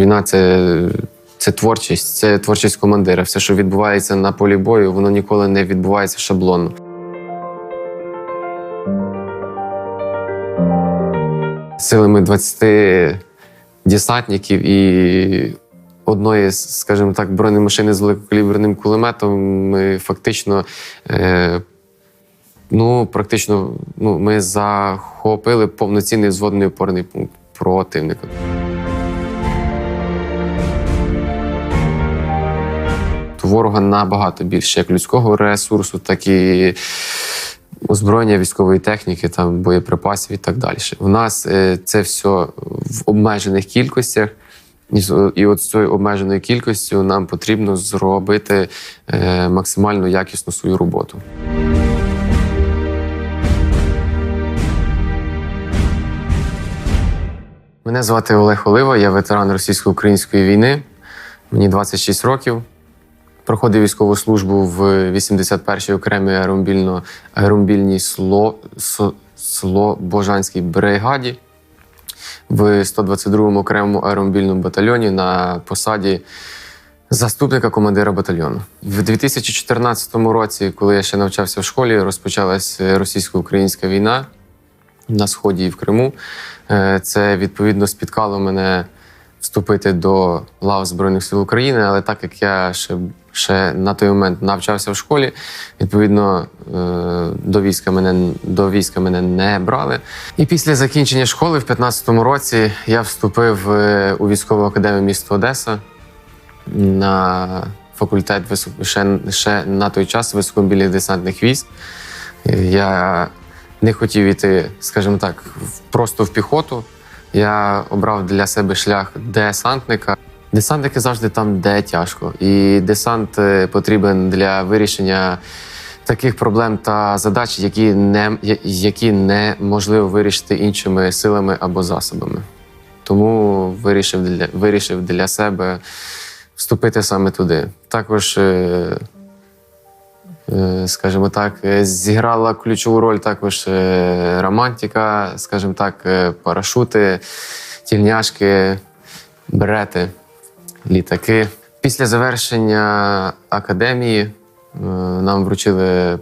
Війна це, це творчість, це творчість командира. Все, що відбувається на полі бою, воно ніколи не відбувається шаблонно. Силами 20 десантників і одної, скажімо так, бронемашини з великокаліберним кулеметом ми фактично. Е, Ну, практично, ну, ми захопили повноцінний взводний опорний пункт противника. Ворога набагато більше як людського ресурсу, так і озброєння військової техніки, там, боєприпасів і так далі. У нас е, це все в обмежених кількостях. І, от з цією обмеженою кількістю нам потрібно зробити е, максимально якісну свою роботу. Мене звати Олег Олива, я ветеран російсько-української війни. Мені 26 років. Проходив військову службу в 81-й окремій аеромобільно, аеромобільній сло, Со- Слобожанській бригаді в 122-му окремому аеромобільному батальйоні на посаді заступника командира батальйону. В 2014 році, коли я ще навчався в школі, розпочалась російсько-українська війна на сході і в Криму. Е, Це відповідно спіткало мене вступити до лав Збройних сил України, але так як я ще, ще на той момент навчався в школі, відповідно е, до війська мене до війська мене не брали. І після закінчення школи в 2015 році я вступив е, у військову академію міста Одеса на факультет ще, ще на той час високомобільних десантних військ. Я не хотів іти, скажімо так, просто в піхоту. Я обрав для себе шлях десантника. Десантники завжди там, де тяжко. І десант е, потрібен для вирішення таких проблем та задач, які, не, які неможливо вирішити іншими силами або засобами. Тому вирішив для, вирішив для себе вступити саме туди. Також е, скажімо так, е, зіграла ключову роль також е, романтика, скажімо так, е, парашути, тільняшки, берети, літаки. Після завершення академії е, нам вручили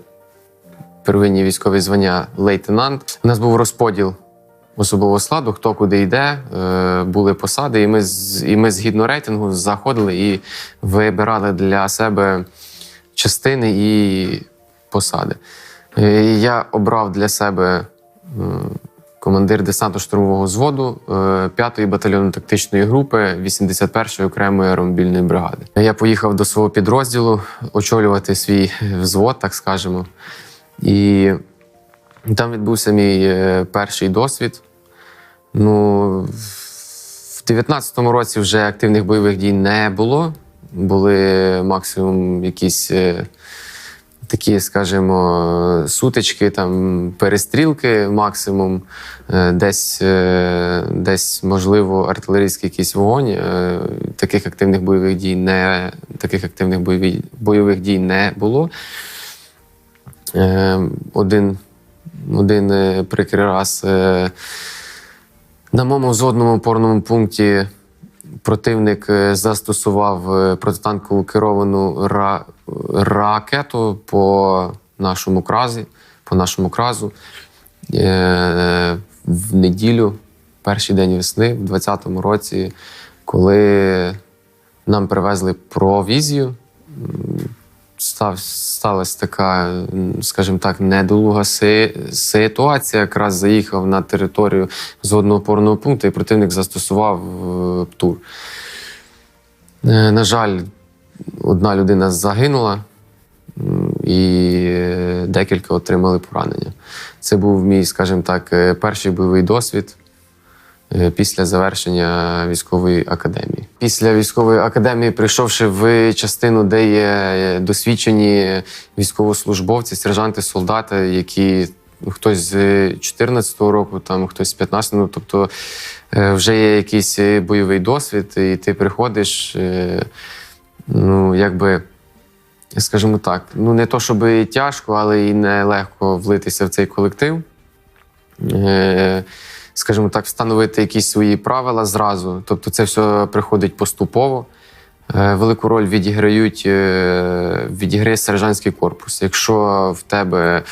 первинні військові звання лейтенант. У нас був розподіл особового складу, хто куди йде, е, були посади, і ми, і ми згідно рейтингу заходили і вибирали для себе частини і посади. Е, Я обрав для себе е, командир десантно-штурмового взводу 5-ї батальйонно тактичної групи 81-ї окремої аеромобільної бригади. Я поїхав до свого підрозділу очолювати свій взвод, так скажемо. І там відбувся мій е, перший досвід. Ну, в 19-му році вже активних бойових дій не було. Були максимум якісь е, такі, скажімо, сутички, там, перестрілки максимум, Е, десь, е, десь, можливо, артилерійський якийсь вогонь. Таких активних бойових дій не, таких активних бойові, бойових дій не було. Один, один прикрий раз. на моєму взводному опорному пункті противник е, застосував е, протитанкову керовану ра- ракету по нашому кразі, по нашому кразу. Е, В неділю, перший день весни, в 2020 році, коли нам привезли провізію, сталася така, скажімо так, недолуга си, ситуація. Якраз заїхав на територію згодного опорного пункту, і противник застосував е, ПТУР. Е, На жаль, одна людина загинула, і декілька отримали поранення. Це був мій, скажімо так, е, перший бойовий досвід після завершення військової академії. Після військової академії, прийшовши в частину, де є е, досвідчені військовослужбовці, сержанти, солдати, які ну, хтось з 14-го року, там хтось з 15-го, ну, тобто е, вже є якийсь е, бойовий досвід, і ти приходиш, е, ну якби. Скажімо так, ну не то, щоб тяжко, але і не легко влитися в цей колектив. Е, скажімо так, встановити якісь свої правила зразу. Тобто, це все приходить поступово. Е, Велику роль відіграють е, відіграє сержантський корпус. Якщо в тебе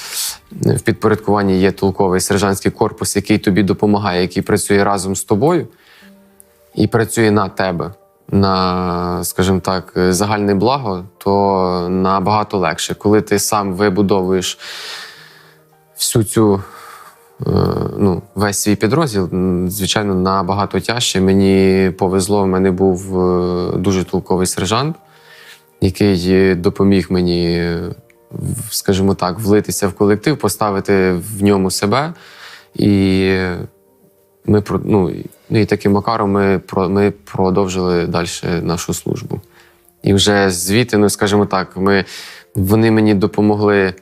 в підпорядкуванні є толковий сержантський корпус, який тобі допомагає, який працює разом з тобою і працює на тебе, на, скажімо так, загальне благо, то набагато легше. Коли ти сам вибудовуєш всю цю. Е, Ну, весь свій підрозділ, звичайно, набагато тяжче. Мені повезло, в мене був е, дуже толковий сержант, який допоміг мені, скажімо так, влитися в колектив, поставити в ньому себе. І ми про- ну, і- ну, таким макаром ми, ми продовжили далі нашу службу. І вже звідти, ну скажімо так, ми, вони мені допомогли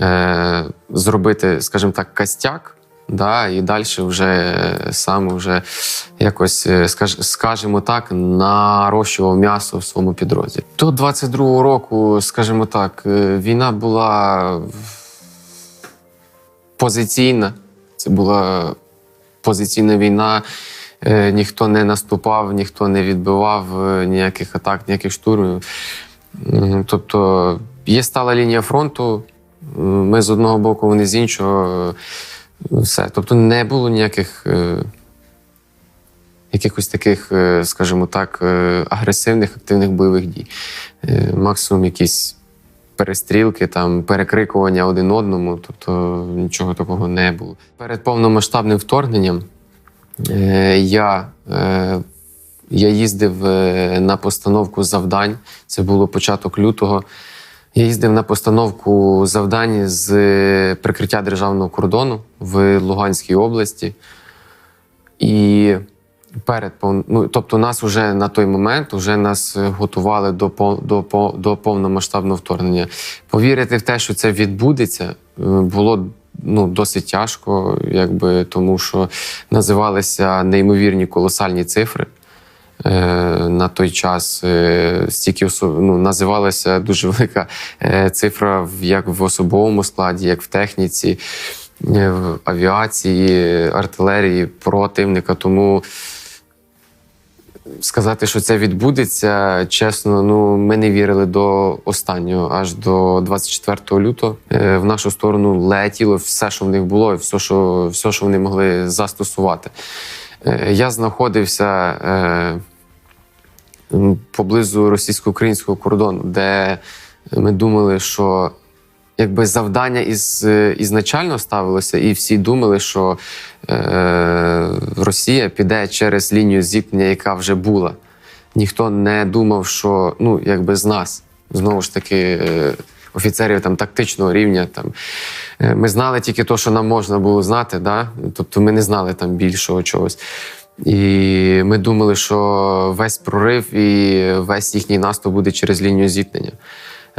е, зробити, скажімо так, костяк. Да, і далі вже сам вже якось, е, скаж, скажімо так, нарощував м'ясо в своєму підрозділі. До 22-го року, скажімо так, е, війна була позиційна. Це була позиційна війна. Е, Ніхто не наступав, ніхто не відбивав ніяких атак, ніяких штурмів. Тобто є стала лінія фронту. Ми з одного боку, вони з іншого. Все. Тобто не було ніяких е, якихось таких, е, скажімо так, е, агресивних активних бойових дій. Максимум якісь перестрілки, там, перекрикування один одному, тобто нічого такого не було. Перед повномасштабним вторгненням я, я їздив на постановку завдань. Це було початок лютого. Я їздив на постановку завдань з е, прикриття державного кордону в Луганській області. І перед ну, тобто, нас вже на той момент вже нас е, готували до, до, до повномасштабного вторгнення. Повірити в те, що це відбудеться, е, було ну, досить тяжко, якби, тому що називалися неймовірні колосальні цифри. Е, на той час е, стільки ну, називалася дуже велика е, цифра як в особовому складі, як в техніці, в авіації, артилерії противника. Тому сказати, що це відбудеться, чесно, ну ми не вірили до останнього, аж до 24 лютого. В нашу сторону летіло все, що в них було, і все, що, все, що вони могли застосувати. Е, Я знаходився. Е, поблизу російсько-українського кордону, де ми думали, що якби завдання із, е, ізначально ставилося, і всі думали, що Росія піде через лінію зіткнення, яка вже була. Ніхто не думав, що ну, якби з нас, знову ж таки, офіцерів там, тактичного рівня. Там, е, ми знали тільки те, що нам можна було знати, да? тобто ми не знали там більшого чогось. І ми думали, що весь прорив і весь їхній наступ буде через лінію зіткнення.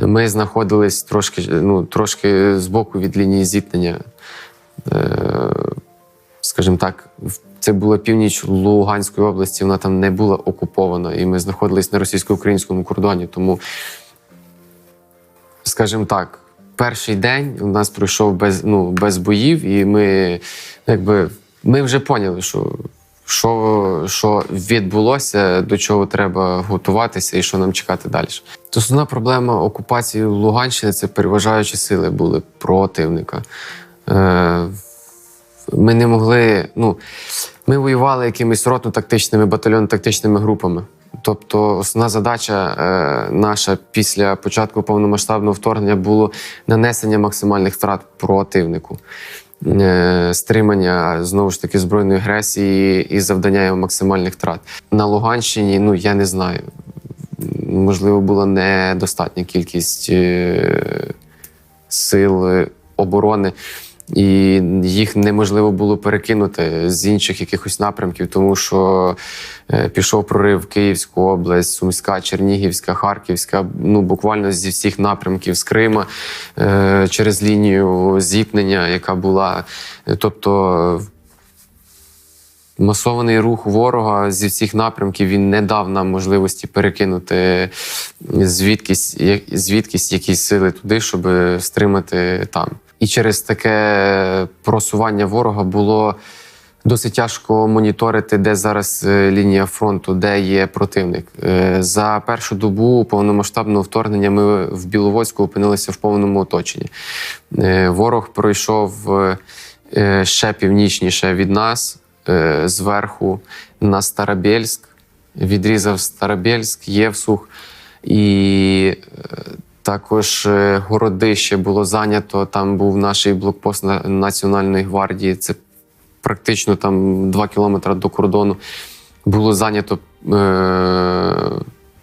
Ми знаходились трошки, ну, трошки збоку від лінії зіткнення. Е, скажімо так, це була північ Луганської області, вона там не була окупована, і ми знаходились на російсько-українському кордоні. Тому, скажімо так, перший день у нас пройшов без, ну, без боїв, і ми, якби, ми вже поняли, що, що, що відбулося, до чого треба готуватися і що нам чекати далі. Основна проблема окупації Луганщини це переважаючі сили були противника. Е, ми не могли. Ну, ми воювали якимись ротно-тактичними, батальйонно-тактичними групами. Тобто, основна задача е, наша після початку повномасштабного вторгнення було нанесення максимальних втрат противнику, е, стримання знову ж таки збройної агресії і завдання його максимальних втрат. На Луганщині, ну я не знаю, можливо, була недостатня кількість е, сил оборони, і їх неможливо було перекинути з інших якихось напрямків, тому що е, пішов прорив Київську область, Сумська, Чернігівська, Харківська, ну буквально зі всіх напрямків з Крима е, через лінію зіткнення, яка була. Е, Тобто масований рух ворога зі всіх напрямків він не дав нам можливості перекинути звідкись, звідкись якісь сили туди, щоб стримати там. І через таке просування ворога було Досить тяжко моніторити, де зараз е, лінія фронту, де є противник. Е, За першу добу повномасштабного вторгнення ми в Біловодську опинилися в повному оточенні. Е, Ворог пройшов ще північніше від нас, зверху на Старобєльськ, відрізав Старобєльськ, Євсух і також е, Городище було зайнято. Там був наш блокпост Національної гвардії. Це практично там 2 кілометри до кордону. Було зайнято е-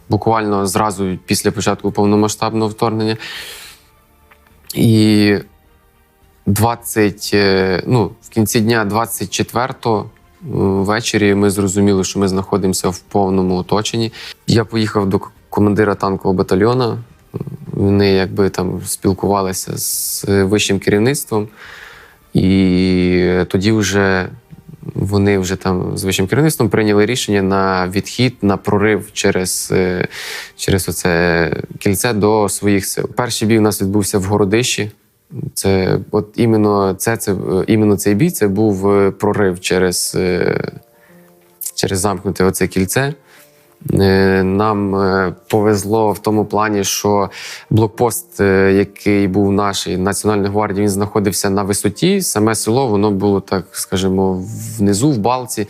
буквально зразу після початку повномасштабного вторгнення. І 20, е, ну, в кінці дня 24-го е, ввечері ми зрозуміли, що ми знаходимося в повному оточенні. Я поїхав до командира танкового батальйону. Вони якби там спілкувалися з вищим керівництвом, і тоді вже вони вже там з вищим керівництвом прийняли рішення на відхід, на прорив через, е, через оце кільце до своїх сил. Перший бій у нас відбувся в Городищі. Це от іменно це, це е, іменно цей бій це був е, прорив через, через замкнуте оце кільце. Е, Нам е, повезло в тому плані, що блокпост, е, який був нашій Національної гвардії, він знаходився на висоті. Саме село воно було так, скажімо, внизу, в балці.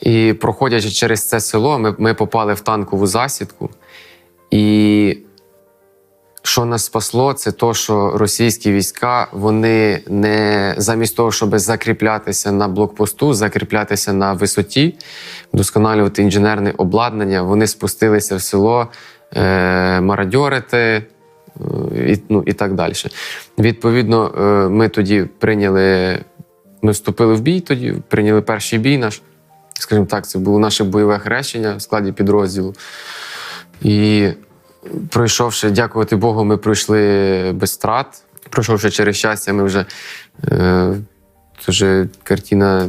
І проходячи через це село, ми, ми попали в танкову засідку. І що нас спасло, це то, що російські війська вони не замість того, щоб закріплятися на блокпосту, закріплятися на висоті, вдосконалювати інженерне обладнання, вони спустилися в село е, мародьорити е, і, ну, і так далі. Відповідно, е, ми тоді прийняли, ми вступили в бій тоді, прийняли перший бій наш. Скажімо так, це було наше бойове хрещення в складі підрозділу. І пройшовши, дякувати Богу, ми пройшли без втрат. Пройшовши через щастя, ми вже е, дуже картина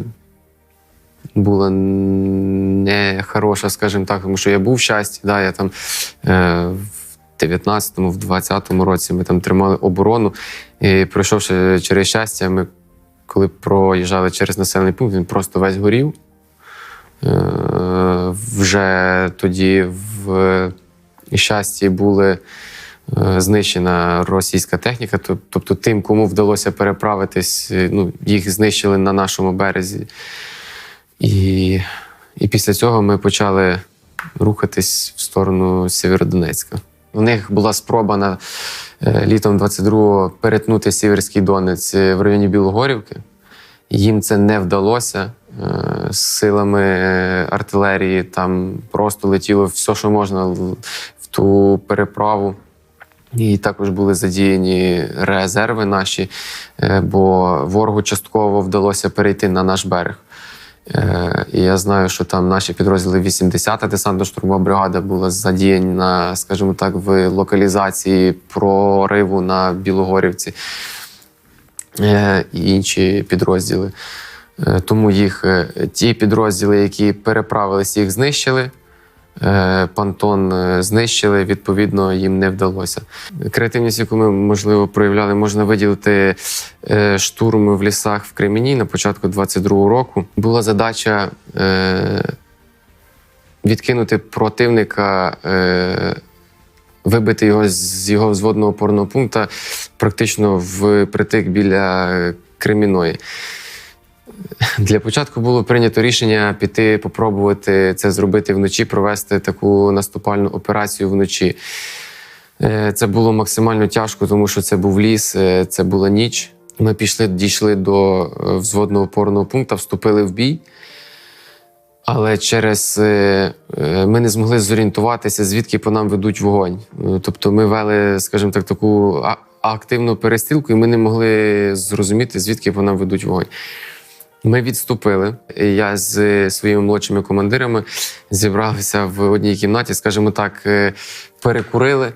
була не хороша, скажімо так, тому що я був в щасті. Да, я там е, в 19-му, в 20-му році ми там тримали оборону. І пройшовши через щастя, ми коли проїжджали через населений пункт, він просто весь горів. Е, вже тоді в щасті були е, знищена російська техніка. Тобто, тим, кому вдалося переправитись, е, ну, їх знищили на нашому березі. І, і після цього ми почали рухатись в сторону Сєвєродонецька. У них була спроба на е, літом 22-го перетнути Сіверський Донець в районі Білогорівки. Їм це не вдалося. З силами артилерії там просто летіло все, що можна ту переправу. І також були задіяні резерви наші, е, бо ворогу частково вдалося перейти на наш берег. Е, І я знаю, що там наші підрозділи 80-та десантно-штурмова бригада була задіяна, скажімо так, в локалізації прориву на Білогорівці е, і інші підрозділи. Тому їх ті підрозділи, які переправились, їх знищили. Е, Пантон е, знищили, відповідно, їм не вдалося. Креативність, яку ми можливо проявляли, можна виділити е, штурм в лісах в Кремені на початку 22-го року. Була задача відкинути противника, вибити його з його взводного опорного пункту практично в притик біля Креміної. Для початку було прийнято рішення піти попробувати це зробити вночі, провести таку наступальну операцію вночі. Е, Це було максимально тяжко, тому що це був ліс, е, це була ніч. Ми пішли, дійшли до е, взводного опорного пункту, вступили в бій. Але через ми не змогли зорієнтуватися, звідки по нам ведуть вогонь. Тобто ми вели, скажімо так, таку активну перестрілку, і ми не могли зрозуміти, звідки по нам ведуть вогонь. Ми відступили. Я з своїми молодшими командирами зібралися в одній кімнаті, скажімо так, е, перекурили.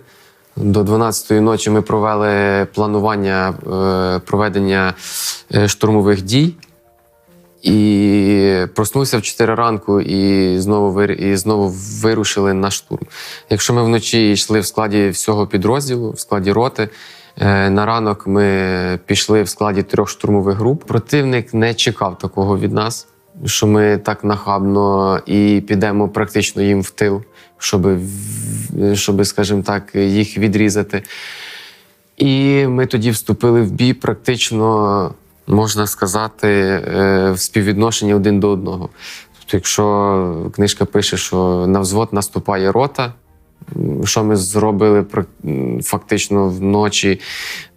До 12-ї ночі ми провели планування е, проведення е, штурмових дій. І проснулися в 4 ранку і знову вир- і знову вирушили на штурм. Якщо ми вночі йшли в складі всього підрозділу, в складі роти, На ранок ми пішли в складі трьох штурмових груп. Противник не чекав такого від нас, що ми так нахабно і підемо практично їм в тил, щоб, щоб скажімо так, їх відрізати. І ми тоді вступили в бій практично, можна сказати, е, в співвідношенні один до одного. Тобто, якщо книжка пише, що на взвод наступає рота, що ми зробили фактично вночі,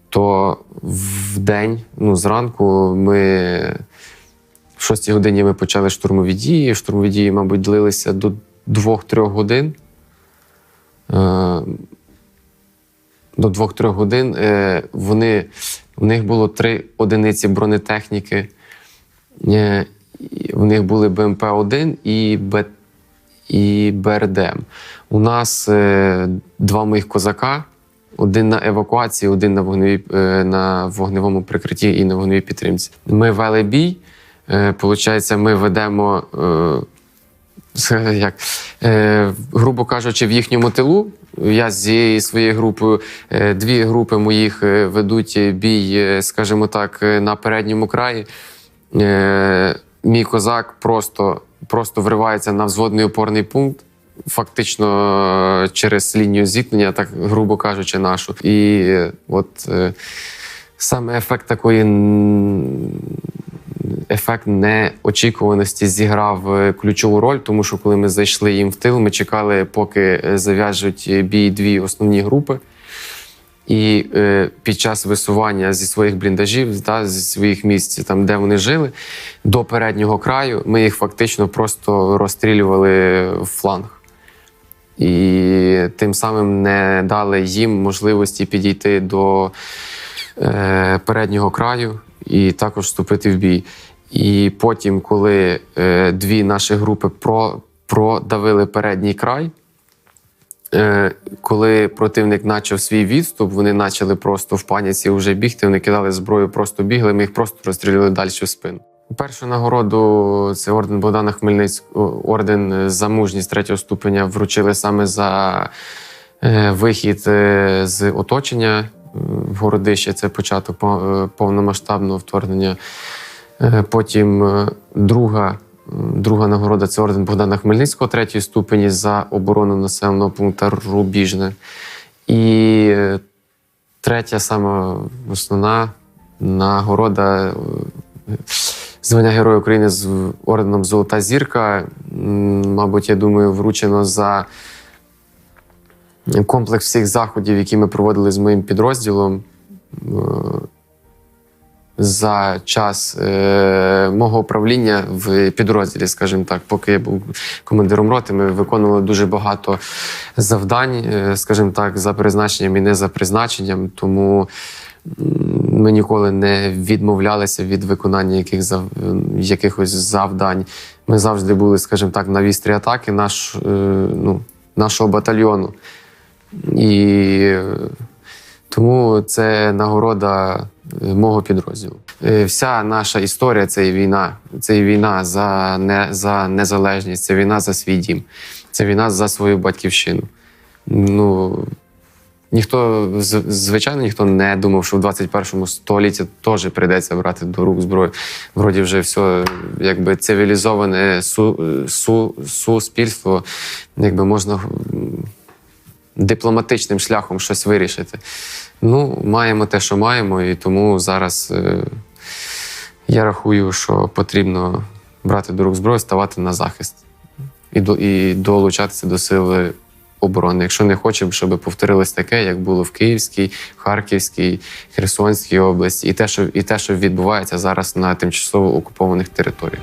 то в день, ну зранку, ми в 6 годині ми почали штурмові дії. Штурмові дії, мабуть, длилися до 2-3 годин. Е, до 2-3 годин. Е, Вони, в них було три одиниці бронетехніки. Е, В них були БМП-1 і, Б, і БРДМ. У нас е, два моїх козака. Один на евакуації, один на, вогневій, е, на вогневому прикритті і на вогневій підтримці. Ми вели бій. Е, Получається, ми ведемо як, грубо кажучи, в їхньому тилу. Я зі своєю групою, дві групи моїх ведуть бій, скажімо так, на передньому краї. Мій козак просто, просто вривається на взводний опорний пункт, фактично е, через лінію зіткнення, так грубо кажучи, нашу. І е, от е, саме ефект такої ефект неочікуваності зіграв ключову роль, тому що коли ми зайшли їм в тил, ми чекали, поки зав'яжуть бій дві основні групи. І е, під час висування зі своїх бліндажів, та, зі своїх місць, там, де вони жили, до переднього краю, ми їх фактично просто розстрілювали в фланг. І тим самим не дали їм можливості підійти до е, переднього краю і також вступити в бій. І потім, коли е, дві наші групи про, продавили передній край, коли противник почав свій відступ, вони почали просто в паніці вже бігти, вони кидали зброю, просто бігли, ми їх просто розстріляли далі в спину. Першу нагороду це орден Богдана Хмельницького, орден за мужність третього ступеня вручили саме за е, вихід е, з оточення е, в городище. Це початок по- е, повномасштабного вторгнення. Е, Потім е, друга, друга нагорода це орден Богдана Хмельницького, третьої ступені за оборону населеного пункту Рубіжне. І е, третя, саме основна нагорода е, звання Героя України з орденом Золота зірка. Мабуть, я думаю, вручено за комплекс всіх заходів, які ми проводили з моїм підрозділом. За час е, мого управління в підрозділі, скажімо так, поки я був командиром роти, ми виконували дуже багато завдань, е, скажімо так, за призначенням і не за призначенням. Тому ми ніколи не відмовлялися від виконання яких зав... якихось завдань. Ми завжди були, скажімо так, на вістрі атаки наш, е, ну, нашого батальйону. І е, тому це нагорода мого підрозділу. Е, Вся наша історія це війна. Це війна за, не, за незалежність, це війна за свій дім, це війна за свою батьківщину. Ну, ніхто, звичайно, ніхто не думав, що в 21 столітті теж прийдеться брати до рук зброю. Вроді вже все якби цивілізоване су, су, суспільство, якби можна дипломатичним шляхом щось вирішити. Ну, маємо те, що маємо, і тому зараз е, я рахую, що потрібно брати до рук зброю, ставати на захист і, до, і долучатися до сили оборони. Якщо не хочемо, щоб повторилось таке, як було в Київській, Харківській, Херсонській області, і те, що, і те, що відбувається зараз на тимчасово окупованих територіях.